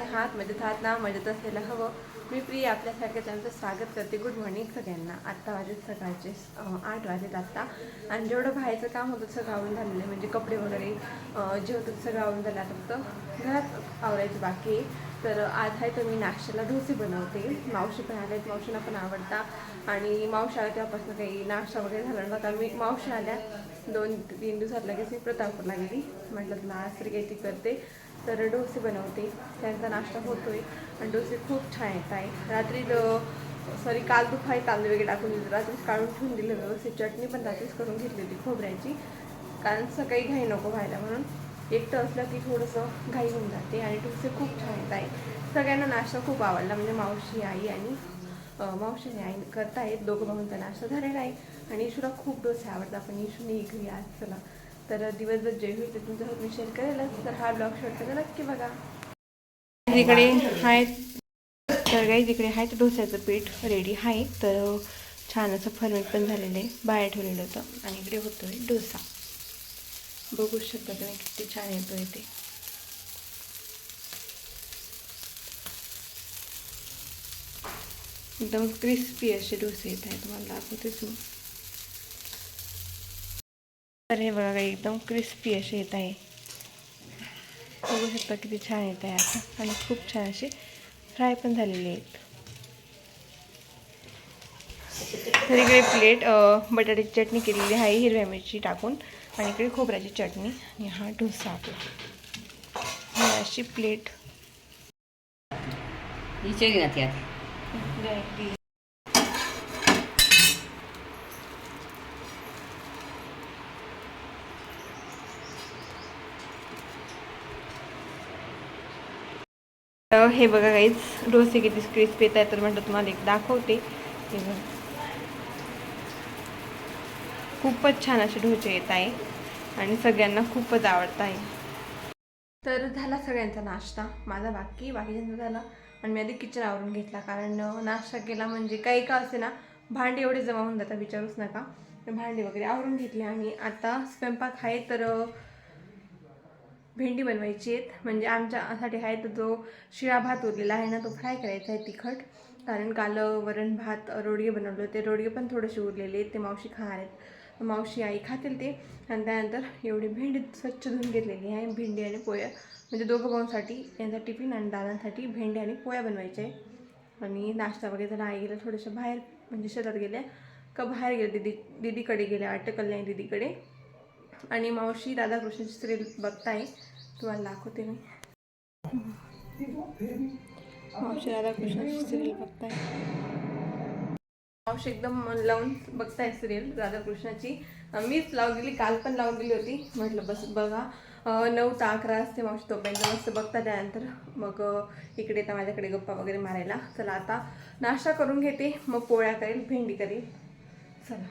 आहात मजेत आहात ना मजेत असायला हवं. मी प्रिया आपल्यासारख्या त्यांचं स्वागत करते. गुड मॉर्निंग सगळ्यांना. आत्ता वाजत सकाळचे आठ वाजत आत्ता. आणि जेवढं बाहेरचं काम होतं सगळं आवरून झालेलं आहे. म्हणजे कपडे वगैरे जे होतं सगळं आवरून झालं. आता फक्त घरात आवरायचं बाकी तर आज आहे तर मी नाश्त्याला डोसे बनवते. मावशी पण आल्या आहेत. मावशीला पण आवडता. आणि मावशी आल्या तेव्हापासून काही नाश्ता वगैरे झाला नव्हता. मी मावशी आल्या दोन तीन दिवसात लगेच मी प्रतापपूरला गेली. म्हटलं तुला आज तरी काही ती करते. तर डोसे बनवते. त्यांचा नाश्ता होतो आहे आणि डोसे खूप छान येत आहे रात्री सॉरी काल दुपारी तांदूळ वगैरे टाकून दिले रात्रीच काढून ठेवून दिलं व्यवस्थित. चटणी पण रात्रीच करून घेतली होती खोबऱ्याची. कारण सकाळी घाई नको व्हायला म्हणून. एकटं असलं की थोडंसं घाई होऊन जाते. आणि डोसे खूप छान येत आहे सगळ्यांना नाश्ता खूप आवडला. म्हणजे मावशी आई आणि मावशीने मावशी आणि आई करतायत. दोघं भाऊंचा नाश्ता झालेला आहे. आणि इशूला खूप डोसे आवडतात. पण इशूने घरी आज चला. तर दिवसभर जे होईल ते तुमच्यासोबत मी शेअर करेलच. तर हा ब्लॉग शॉर्ट करा. नक्की बघा. तिकडे आहेत तर काही तिकडे आहेत डोस्याचं पीठ रेडी आहे. तर छान असं फर्मेट पण झालेलं आहे. बाहेर ठेवलेलं होतं आणि इकडे होतोय डोसा. बघू शकता तुम्ही किती छान येतोय ते. एकदम क्रिस्पी असे डोसे येत आहेत. तुम्हाला दाखवतेच मी तर हे बघा एकदम क्रिस्पी असे येत आहे. बघू शकता किती छान येत आहे आता. आणि खूप छान असे फ्राय पण झालेले आहेत. तर इकडे प्लेट बटाट्याची चटणी केलेली आहे हिरव्या मिरची टाकून. आणि इकडे खोबऱ्याची चटणी. आणि हा डोसा आपला. अशी प्लेट ना त्यात. हे बघा काहीच डोसे किती क्रिस्पी येत आहे तर म्हटलं तुम्हाला एक दाखवते. हे बघा. खूपच छान असे ढोचे येत आहे आणि सगळ्यांना खूपच आवडत आहे. तर झाला सगळ्यांचा नाश्ता. माझा बाकी बाकीच्यांचा झाला. आणि मी आधी किचन आवरून घेतला कारण नाश्ता केला म्हणजे काही का असे ना भांडी एवढे जमा होऊन जातात विचारूच नका. मी भांडी वगैरे आवरून घेतली आणि आता स्वयंपाक आहे तर भेंडी बनवायची आहेत. म्हणजे आमच्यासाठी आहे तर जो शिळा भात उरलेला आहे ना तो फ्राय करायचा आहे तिखट. कारण काल वरण भात रोडगे बनवले होते. रोडगे पण थोडेसे उरलेले आहेत. ते मावशी खाणार आहेत. मावशी आई खातील ते. आणि त्यानंतर एवढी भेंडी स्वच्छ धुवून घेतलेली आहे. भेंडी आणि पोया म्हणजे दोघं भाऊंसाठी यांचा टिफिन आणि दादांसाठी भेंडी आणि पोळ्या बनवायच्या आहे आणि नाश्ता वगैरे जरा आई गेल्या थोडंसं बाहेर म्हणजे शेतात गेल्या. का बाहेर गेल्या? दिदी दिदीकडे गेल्या. वाटतं कल्याणी दिदीकडे. आणि मावशी राधाकृष्णाची सिरियल बघताय. तुम्हाला दाखवते मी. मावशी राधाकृष्णाची सिरियल बघताय. मावशी एकदम मन लावून बघताय सिरियल राधाकृष्णाची. मीच लावून दिली काल पण लावून दिली होती. म्हटलं बस बघा. नऊ ते अकरा असते मावशी तोपर्यंत मस्त बघता त्यानंतर. मग इकडे येतात माझ्याकडे गप्पा वगैरे मारायला. चला आता नाश्ता करून घेते. मग पोळ्या करेल भेंडी करेल. चला.